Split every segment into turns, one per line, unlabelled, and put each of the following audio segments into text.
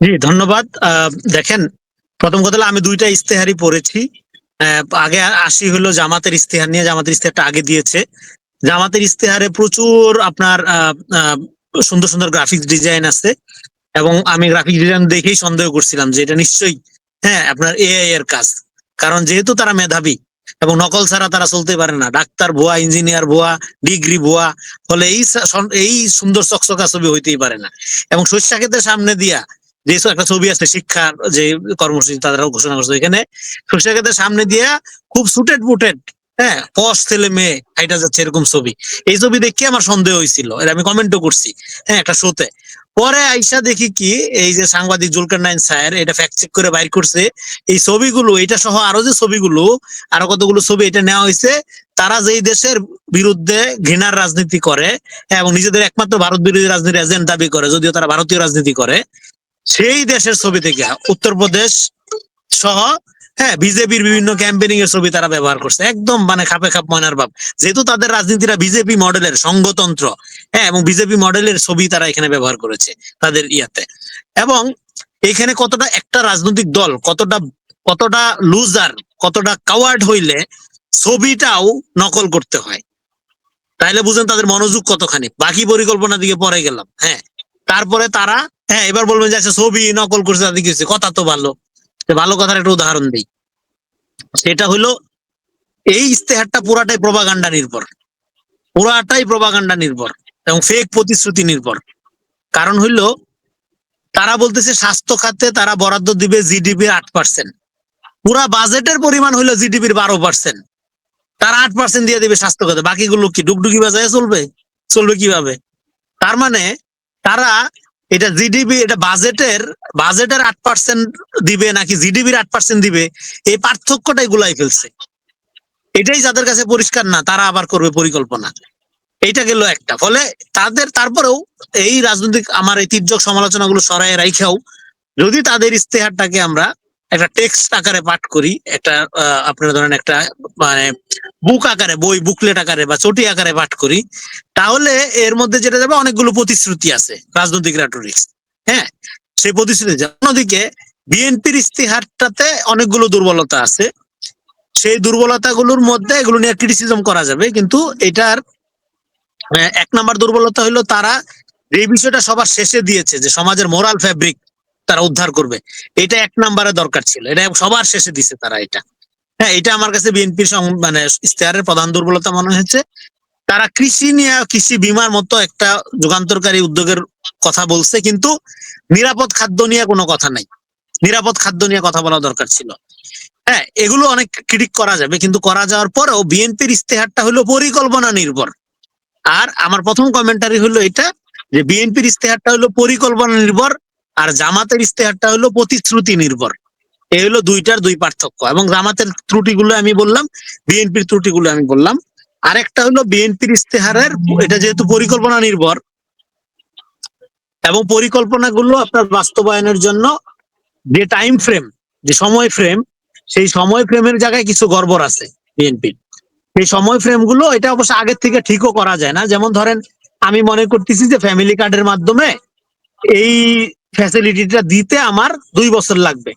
জি, ধন্যবাদ। দেখেন, প্রথম কথা আমি দুইটা ইস্তেহারই পড়েছি। আগে আসি হলো জামাতের ইস্তেহার নিয়ে। জামাতের ইস্তেহারটা আগে দিয়েছে। জামাতের ইস্তেহারে প্রচুর আপনার সুন্দর সুন্দর গ্রাফিক্স ডিজাইন আছে এবং আমি গ্রাফিক্স ডিজাইন দেখেই সন্দেহ করছিলাম যে এটা নিশ্চয়ই হ্যাঁ আপনার এআই এর কাজ। কারণ যেহেতু তারা মেধাবী এবং নকল ছাড়া তারা চলতে পারে না। ডাক্তার ভুয়া ইঞ্জিনিয়ার ভুয়া ডিগ্রি ভুয়া, ফলে এই এই সুন্দর চকচকা ছবি হইতেই পারে না। এবং শস্যা ক্ষেতের সামনে দিয়া যে একটা ছবি আছে শিক্ষার যে কর্মসূচি তারা ঘোষণা করছে এখানে শস্যা সামনে দিয়া খুব সুটেড বুটেড হ্যাঁ পশ ছেলে মেয়ে হাইটা যাচ্ছে এরকম ছবি। এই ছবি দেখে আমার সন্দেহ হয়েছিল এটা আমি কমেন্টও করছি হ্যাঁ একটা শোতে পরে আইসা দেখি কি এই যে সাংবাদিক জুলকার নাইন স্যার এটা ফ্যাক্ট চেক করে বাইর করছে এই ছবিগুলো এটা সহ আরও যে ছবিগুলো আরও কতগুলো ছবি এটা নেওয়া হয়েছে তারা যেই দেশের বিরুদ্ধে ঘৃণার রাজনীতি করে হ্যাঁ, এবং নিজেদের একমাত্র ভারত বিরোধী রাজনীতির এজেন্ট দাবি করে যদিও তারা ভারতীয় রাজনীতি করে সেই দেশের ছবি থেকে উত্তরপ্রদেশ সহ হ্যাঁ বিজেপির বিভিন্ন ক্যাম্পেনিং এর ছবি তারা ব্যবহার করছে। একদম মানে খাপে খাপ ময়নার ভাব যেহেতু তাদের রাজনীতিরা বিজেপি মডেলের সংঘতন্ত্র হ্যাঁ এবং বিজেপি মডেলের ছবি তারা এখানে ব্যবহার করেছে তাদের ইয়াতে। এবং এখানে কতটা একটা রাজনৈতিক দল, কতটা কতটা লুজার কতটা কাওয়ার্ড হইলে ছবিটাও নকল করতে হয়। তাইলে বুঝেন তাদের মনোযোগ কতখানি। বাকি পরিকল্পনা দিকে পরে গেলাম হ্যাঁ। তারপরে তারা হ্যাঁ এবার বলবেন যে আচ্ছা ছবি নকল করছে তাদের কি হয়েছে? কথা তো ভালো। ভালো কথার একটা উদাহরণ দিই। সেটা হলো, এই ইস্তেহারটা পুরাটাই প্রবাগান্ডা নির্ভর। পুরাটাই প্রবাগান্ডা নির্ভর এবং ফেক প্রতিশ্রুতি নির্ভর। কারণ হইল, তারা বলতেছে, স্বাস্থ্য খাতে তারা বরাদ্দ দিবে জিডিপির আট পার্সেন্ট পুরা বাজেটের পরিমাণ হইল জিডিপির বারো পার্সেন্ট তারা আট পার্সেন্ট দিয়ে দিবে স্বাস্থ্য খাতে। বাকিগুলো কি, ডুগডুগি বাজায় চলবে? চলবে কীভাবে? তার মানে তারা এটা জিডিপি, এটা বাজেটের বাজেটের আট পার্সেন্ট দিবে নাকি জিডিপির আট পার্সেন্ট দিবে, এই পার্থক্যটাই গুলাই ফেলছে। এটাই যাদের কাছে পরিষ্কার না, তারা আবার করবে পরিকল্পনা। এইটা গেল একটা। ফলে তাদের, তারপরেও এই রাজনৈতিক, আমার এই তীর্যক সমালোচনাগুলো সরাই রাইখাও, যদি তাদের ইস্তেহারটাকে আমরা একটা টেক্সট আকারে পাঠ করি, একটা আপনারা ধরেন একটা মানে বুক আকারে, বই বুকলেট আকারে বা চটি আকারে পাঠ করি, তাহলে এর মধ্যে যেটা যাবে অনেকগুলো প্রতিশ্রুতি আছে, রাজনৈতিক রেটোরিক্স হ্যাঁ সেই প্রতিশ্রুতি অন্যদিকে বিএনপির ইস্তিহারটাতে অনেকগুলো দুর্বলতা আছে, সেই দুর্বলতাগুলোর মধ্যে এগুলো নিয়ে ক্রিটিসিজম করা যাবে, কিন্তু এটার এক নাম্বার দুর্বলতা হলো তারা যে বিষয়টা সবার শেষে দিয়েছে যে সমাজের মোরাল ফ্যাব্রিক তারা উদ্ধার করবে। এটা এক নাম্বারে দরকার ছিল। এটা সবার শেষে দিছে তারা এটা। হ্যাঁ এটা আমার কাছে বিএনপির মানে ইস্তেহারের প্রধান দুর্বলতা মনে হয়েছে। তারা কৃষি নিয়ে কৃষি বিমার মতো একটা যুগান্তরকারী উদ্যোগের কথা বলছে, কিন্তু নিরাপদ খাদ্য নিয়ে কোনো কথা নাই। নিরাপদ খাদ্য নিয়ে কথা বলা দরকার ছিল। হ্যাঁ এগুলো অনেক ক্রিটিক করা যাবে, কিন্তু করা যাওয়ার পরেও বিএনপির ইস্তেহারটা হলো পরিকল্পনা নির্ভর। আর আমার প্রথম কমেন্টারি হলো এটা, যে বিএনপির ইস্তেহারটা হলো পরিকল্পনা নির্ভর আর জামাতের ইস্তেহারটা হলো প্রতিশ্রুতি নির্ভর। এই হলো দুইটার দুই পার্থক্য এবং জামাতের ত্রুটিগুলো আমি বললাম, বিএনপির ত্রুটিগুলো আমি বললাম। আরেকটা হলো বিএনপির ইস্তেহারের এটা যেহেতু পরিকল্পনা নির্ভর এবং পরিকল্পনাগুলো আপনার বাস্তবায়নের জন্য যে টাইম ফ্রেম যে সময় ফ্রেম সেই সময় ফ্রেমের জায়গায় কিছু গড়বড় আছে বিএনপির। সেই সময় ফ্রেমগুলো এটা অবশ্য আগের থেকে ঠিকও করা যায় না। যেমন ধরেন, আমি মনে করতেছি যে ফ্যামিলি কার্ডের মাধ্যমে এই ফ্যাসিলিটিটা দিতে আমার দুই বছর লাগবে।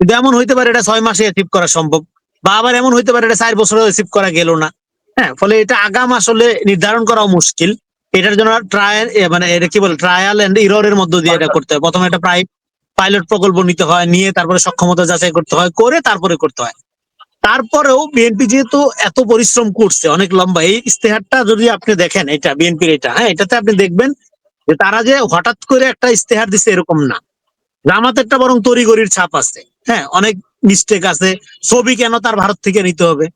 কিন্তু এমন হইতে পারে এটা ছয় মাসে অ্যাচিভ করা সম্ভব বা আবার এমন হইতে পারে এটা চার বছরে অ্যাচিভ করা গেল না। হ্যাঁ ফলে এটা আগাম আসলে নির্ধারণ করাও মুশকিল। এটার জন্য ট্রায়াল মানে এটা কি বলে ট্রায়াল এন্ড ইররের মধ্য দিয়ে এটা করতে হয়। প্রথমে একটা প্রায় পাইলট প্রকল্প নিতে হয়, নিয়ে তারপরে সক্ষমতা যাচাই করতে হয়, করে তারপরে করতে হয়। তারপরেও বিএনপি যেহেতু এত পরিশ্রম করছে, অনেক লম্বা, এই ইস্তেহারটা যদি আপনি দেখেন, এটা বিএনপির এটা হ্যাঁ এটাতে আপনি দেখবেন যে তারা যে হঠাৎ করে একটা ইস্তেহার দিছে এরকম না। জামাতেরটা বরং তরিগরির ছাপ আছে। হ্যাঁ অনেক মিস্টেক আছে। ছবি কেন তার ভারত থেকে নিতে হবে?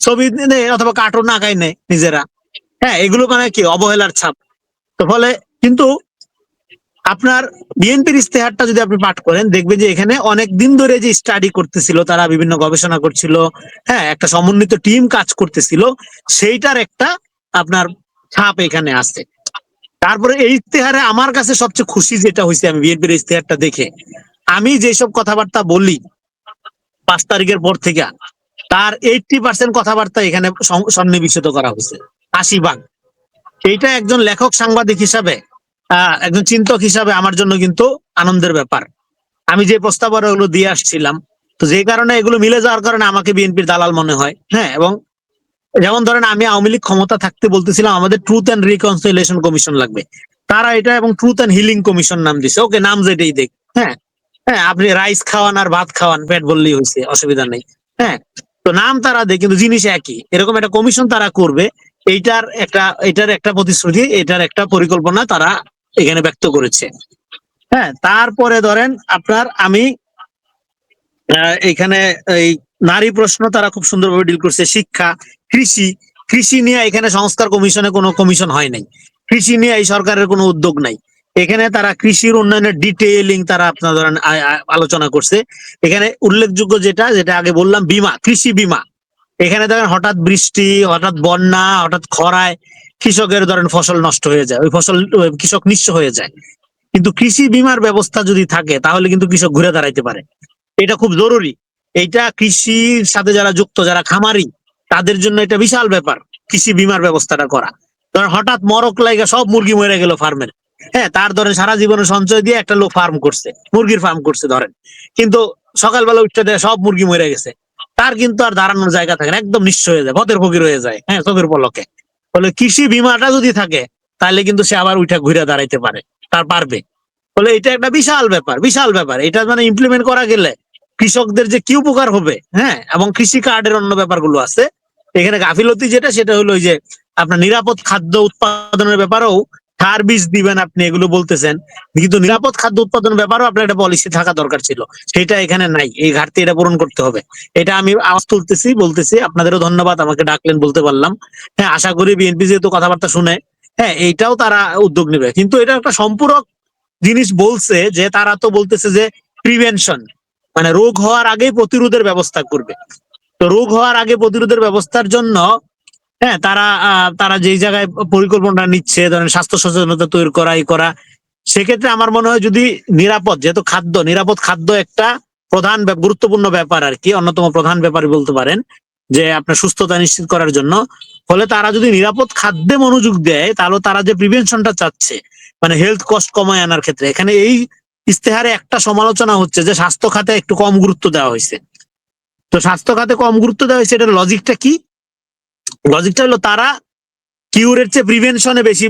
ছবি অথবা কার্টুন আঁকাই নেই নিজেরা। হ্যাঁ এগুলো মানে কি? অবহেলার ছাপ। তো ফলে কিন্তু আপনার বিএনপির ইস্তেহারটা যদি আপনি পাঠ করেন, দেখবেন যে এখানে অনেক দিন ধরে যে স্টাডি করতেছিল, তারা বিভিন্ন গবেষণা করছিল। হ্যাঁ একটা সমন্বিত টিম কাজ করতেছিল। সেইটার একটা আপনার ছাপ এখানে আছে। তারপরে এই ইস্তেহারে আমার কাছে সবচেয়ে খুশি যেটা হয়েছে আমি বিএনপির ইস্তেহারটা দেখে। আমি যেসব কথাবার্তা বলি পাঁচ তারিখের পর থেকে, তার এইটটি পার্সেন্ট কথাবার্তা এখানে সন্নিবেশিত করা হয়েছে, আশি ভাগ। এইটা একজন লেখক, সাংবাদিক হিসাবে একজন চিন্তক হিসাবে আমার জন্য কিন্তু আনন্দের ব্যাপার। আমি যে প্রস্তাব ওগুলো দিয়ে আসছিলাম, তো যে কারণে এগুলো মিলে যাওয়ার কারণে আমাকে বিএনপির দালাল মনে হয় হ্যাঁ এবং যেমন ধরেন আমি আওয়ামী লীগ ক্ষমতা থাকতে বলতেছিলাম, আমাদের ট্রুথ অ্যান্ড রিকনসিলেশন কমিশন লাগবে। তারা এটা এবং ট্রুথ অ্যান্ড হিলিং কমিশন নাম দিছে। ওকে, নাম যেটাই দেখ। হ্যাঁ হ্যাঁ আপনি রাইস খাওয়ান আর ভাত খাওয়ান, পেট বললেই হয়েছে, অসুবিধা নেই। হ্যাঁ তো নাম তারা দেয়, কিন্তু জিনিস একই। এরকম একটা কমিশন তারা করবে, এইটার একটা, এটার একটা প্রতিশ্রুতি, এটার একটা পরিকল্পনা তারা এখানে ব্যক্ত করেছে। হ্যাঁ তারপরে ধরেন আপনার আমি এখানে এই নারী প্রশ্ন তারা খুব সুন্দরভাবে ডিল করছে। শিক্ষা, কৃষি কৃষি নিয়ে এখানে সংস্কার কমিশনে কোনো কমিশন হয় নাই। কৃষি নিয়ে এই সরকারের কোনো উদ্যোগ নাই। এখানে তারা কৃষির উন্নয়নের ডিটেইলিং তারা আপনার ধরেন আলোচনা করছে। এখানে উল্লেখযোগ্য যেটা যেটা আগে বললাম, বিমা, কৃষি বিমা। এখানে ধরেন হঠাৎ বৃষ্টি, হঠাৎ বন্যা, হঠাৎ খরায় কৃষকের ধরেন ফসল নষ্ট হয়ে যায়। ওই ফসল কৃষক নিঃস্ব হয়ে যায়। কিন্তু কৃষি বিমার ব্যবস্থা যদি থাকে, তাহলে কিন্তু কৃষক ঘুরে দাঁড়াইতে পারে। এটা খুব জরুরি। এইটা কৃষির সাথে যারা যুক্ত, যারা খামারি, তাদের জন্য এটা বিশাল ব্যাপার, কৃষি বিমার ব্যবস্থাটা করা। ধরেন হঠাৎ মরক লাগা সব মুরগি মরে গেল ফার্মের হ্যাঁ তার ধরেন সারা জীবনে সঞ্চয় দিয়ে একটা লোক ফার্ম করছে, মুরগির ফার্ম করছে ধরেন। কিন্তু সকালবেলা উঠতে দেয় সব মুরগি মরে গেছে। তার কিন্তু আর দাঁড়ানোর জায়গা থাকে না, একদম নিঃস্ব হয়ে যায় ভতের ফকির হয়ে যায় হ্যাঁ চোখের পলকে। বলে কৃষি বিমাটা যদি থাকে, তাহলে কিন্তু সে আবার উঠে ঘুরে দাঁড়াইতে পারে, তার পারবে। বলে এটা একটা বিশাল ব্যাপার বিশাল ব্যাপার। এটা মানে ইমপ্লিমেন্ট করা গেলে কৃষকদের যে কি উপকার হবে হ্যাঁ? এবং কৃষি কার্ডের অন্য ব্যাপারগুলো আছে। এখানে গাফিলতি যেটা, সেটা হলো যে আপনার নিরাপদ খাদ্য উৎপাদনের ব্যাপারেও সার বীজ দিবেন আপনি, এগুলো বলতেছেন। কিন্তু নিরাপদ খাদ্য উৎপাদনের ব্যাপারেও আপনার একটা পলিসি থাকা দরকার ছিল। সেটা এখানে নাই। এই ঘাটতি এটা পূরণ করতে হবে। এটা আমি আওয়াজ তুলতেছি, বলতেছি। আপনাদেরও ধন্যবাদ, আমাকে ডাকলেন বলতে পারলাম। হ্যাঁ আশা করি বিএনপি যেহেতু কথাবার্তা শুনে হ্যাঁ এইটাও তারা উদ্যোগ নেবে। কিন্তু এটা একটা সম্পূরক জিনিস বলছে যে, তারা তো বলতেছে যে প্রিভেনশন মানে রোগ হওয়ার আগেই প্রতিরোধের ব্যবস্থা করবে। তো রোগ হওয়ার আগে প্রতিরোধের ব্যবস্থার জন্য হ্যাঁ তারা তারা যেই জায়গায় পরিকল্পনা নিচ্ছে, ধরেন স্বাস্থ্য সচেতনতা তৈরি করা, এই করা, সেক্ষেত্রে আমার মনে হয় যদি নিরাপদ, যেহেতু খাদ্য, নিরাপদ খাদ্য একটা প্রধান গুরুত্বপূর্ণ ব্যাপার আর কি, অন্যতম প্রধান ব্যাপার বলতে পারেন, যে আপনার সুস্থতা নিশ্চিত করার জন্য, ফলে তারা যদি নিরাপদ খাদ্যে মনোযোগ দেয়, তাহলে তারা যে প্রিভেনশনটা চাচ্ছে মানে হেলথ কস্ট কমায় আনার ক্ষেত্রে, এখানে এই ইস্তেহারে একটা সমালোচনা হচ্ছে যে স্বাস্থ্য খাতে একটু কম গুরুত্ব দেওয়া হয়েছে। তো স্বাস্থ্য খাতে কম গুরুত্ব দেওয়া হয়েছে, এটার লজিকটা কি? লজিকটা হলো তারা কিউরের চেয়ে প্রিভেনশনে বেশি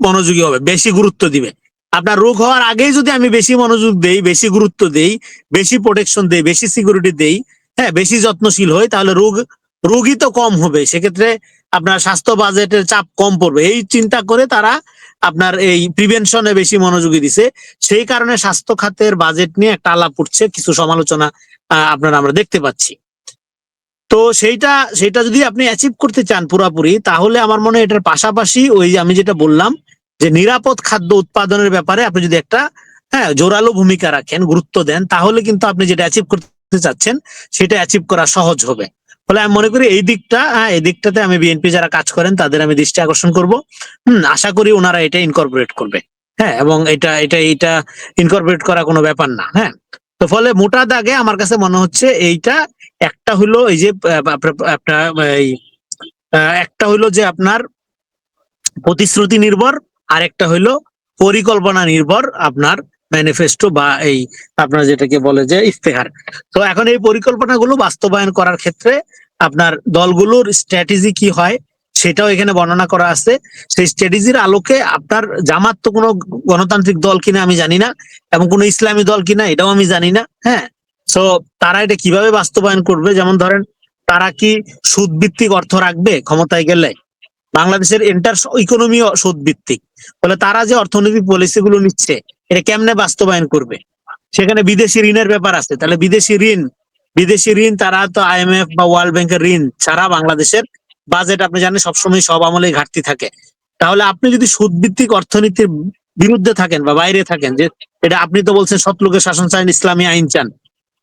মনোযোগী হবে, বেশি গুরুত্ব দিবে। আপনার রোগ হওয়ার আগেই যদি আমি বেশি মনোযোগ দেই, বেশি গুরুত্ব দেই, বেশি প্রোটেকশন দেই, বেশি সিকিউরিটি দেই হ্যাঁ বেশি যত্নশীল হই, তাহলে রোগ রোগী তো কম হবে। সেক্ষেত্রে আপনার স্বাস্থ্য বাজেটের চাপ কম পড়বে। এই চিন্তা করে তারা আপনার এই প্রিভেনশনে বেশি মনোযোগী দিছে। সেই কারণে স্বাস্থ্য খাতের বাজেট নিয়ে একটা আলাপ উঠছে, কিছু সমালোচনা আপনার আমরা দেখতে পাচ্ছি। তো সেইটা সেটা যদি আপনি অ্যাচিভ করতে চান পুরাপুরি, তাহলে আমার মনে হয় এটার পাশাপাশি ওই আমি যেটা বললাম, যে নিরাপদ খাদ্য উৎপাদনের ব্যাপারে আপনি যদি একটা হ্যাঁ জোরালো ভূমিকা রাখেন, গুরুত্ব দেন, তাহলে কিন্তু আপনি যেটা অ্যাচিভ করতে চাচ্ছেন, সেটা অ্যাচিভ করা সহজ হবে। ফলে আমি মনে করি এই দিকটা হ্যাঁ এই দিকটাতে আমি বিএনপি যারা কাজ করেন তাদের আমি দৃষ্টি আকর্ষণ করব। হম, আশা করি ওনারা এটা ইনকর্পোরেট করবে। হ্যাঁ এবং এটা এটা এটা ইনকর্পোরেট করা কোনো ব্যাপার না হ্যাঁ। তো ফলে মোটা দাগে আমার কাছে মনে হচ্ছে এইটা একটা হলো এই যে আপনার- এই একটা হলো যে আপনার প্রতিশ্রুতি নির্ভর আর একটা হলো পরিকল্পনা নির্ভর আপনার ম্যানিফেস্টো বা এই আপনার যেটাকে বলে যে ইফতেহার। তো এখন এই পরিকল্পনাগুলো বাস্তবায়ন করার ক্ষেত্রে আপনার দলগুলোর স্ট্র্যাটেজি কি হয় সেটাও এখানে বর্ণনা করা আছে। সেই স্ট্র্যাটেজির আলোকে আপনার জামাত তো কোনো গণতান্ত্রিক দল কিনা আমি জানি না এবং কোনো ইসলামী দল কিনা এটাও আমি জানি না হ্যাঁ? তো তারা এটা কীভাবে বাস্তবায়ন করবে? যেমন ধরেন, তারা কি সুদ ভিত্তিক অর্থ রাখবে ক্ষমতায় গেলে? বাংলাদেশের এন্টার ইকোনমি সুদ ভিত্তিক ফলে তারা যে অর্থনৈতিক পলিসি গুলো নিচ্ছে, এটা কেমনে বাস্তবায়ন করবে? সেখানে বিদেশি ঋণের ব্যাপার আছে। তাহলে বিদেশি ঋণ বিদেশি ঋণ, তারা তো আইএমএফ বা ওয়ার্ল্ড ব্যাংকের ঋণ ছাড়া বাংলাদেশের বাজেট আপনি জানেন সবসময় সব আমলে ঘাটতি থাকে। তাহলে আপনি যদি সুদ ভিত্তিক অর্থনীতির বিরুদ্ধে থাকেন বা বাইরে থাকেন, যে এটা আপনি তো বলছেন সৎলোকের শাসন চান, ইসলামী আইন চান,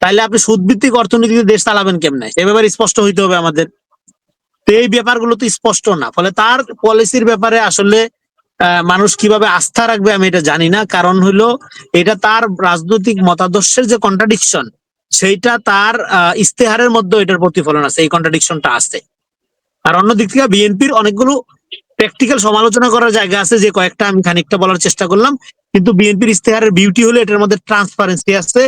তাহলে আপনি সুদ ভিত্তিক অর্থনীতিতে দেশ চালাবেন কেমনে? এ ব্যাপারে স্পষ্ট হইতে হবে আমাদের। তো এই ব্যাপারগুলো তো স্পষ্ট না, ফলে তার পলিসির ব্যাপারে আসলে মানুষ কীভাবে আস্থা রাখবে আমি এটা জানি না। কারণ হলো, এটা তার রাজনৈতিক মতাদর্শের যে কন্ট্রাডিকশন সেইটা তার ইস্তেহারের মধ্যে এটার প্রতিফলন আছে, এই কন্ট্রাডিকশনটা আছে। আর অন্যদিক থেকে বিএনপির অনেকগুলো প্র্যাকটিক্যাল সমালোচনা করার জায়গা আছে, যে কয়েকটা আমি খানিকটা বলার চেষ্টা করলাম, কিন্তু বিএনপির ইস্তেহারের বিউটি হলো এটার মধ্যে ট্রান্সপারেন্সি আছে,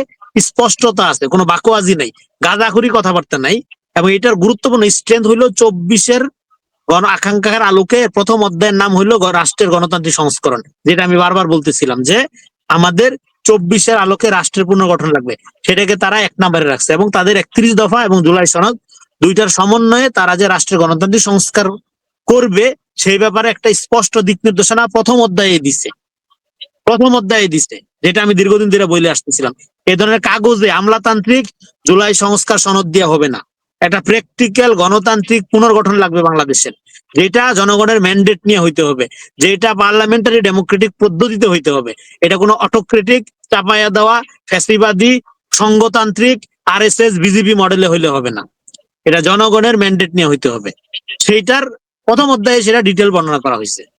স্পষ্টতা আছে, কোনো বাকোয়াজি নাই, গাঁজাখুরি কথাবার্তা নাই, এবং এটার গুরুত্বপূর্ণ স্ট্রেংথ হইল চব্বিশের গণ আকাঙ্ক্ষার আলোকে প্রথম অধ্যায়ের নাম হইল রাষ্ট্রের গণতান্ত্রিক সংস্করণ, যেটা আমি বারবার বলতেছিলাম যে আমাদের চব্বিশের আলোকে রাষ্ট্রের পুনর্গঠন লাগবে। সেটাকে তারা এক নম্বরে রাখছে এবং তাদের একত্রিশ দফা এবং জুলাই সনদ দুইটার সমন্বয়ে তারা যে রাষ্ট্রের গণতান্ত্রিক সংস্কার করবে, সেই ব্যাপারে একটা স্পষ্ট দিক নির্দেশনা প্রথম অধ্যায়ে দিছে। প্রথম অধ্যায়ে দিছে, যেটা আমি দীর্ঘদিন ধরে বলে আসতেছিলাম। এই ধরনের কাগজে আমলাতান্ত্রিক জুলাই সংস্কার সনদ দেওয়া হবে না। একটা প্র্যাকটিক্যাল গণতান্ত্রিক পুনর্গঠন লাগবে বাংলাদেশের। যেটা জনগণের ম্যান্ডেট নিয়ে হইতে হবে। যেটা পার্লামেন্টারি ডেমোক্রেটিক পদ্ধতিতে হইতে হবে। এটা কোনো অটোক্রেটিক চাপাইয়া দেওয়া, ফ্যাসিবাদী সংগতান্ত্রিক আর এস এস বিজেপি মডেলে হইলে হবে না। এটা জনগণের ম্যান্ডেট নিয়ে হইতে হবে। সেইটার প্রথম অধ্যায়ে সেটা ডিটেল বর্ণনা করা হয়েছে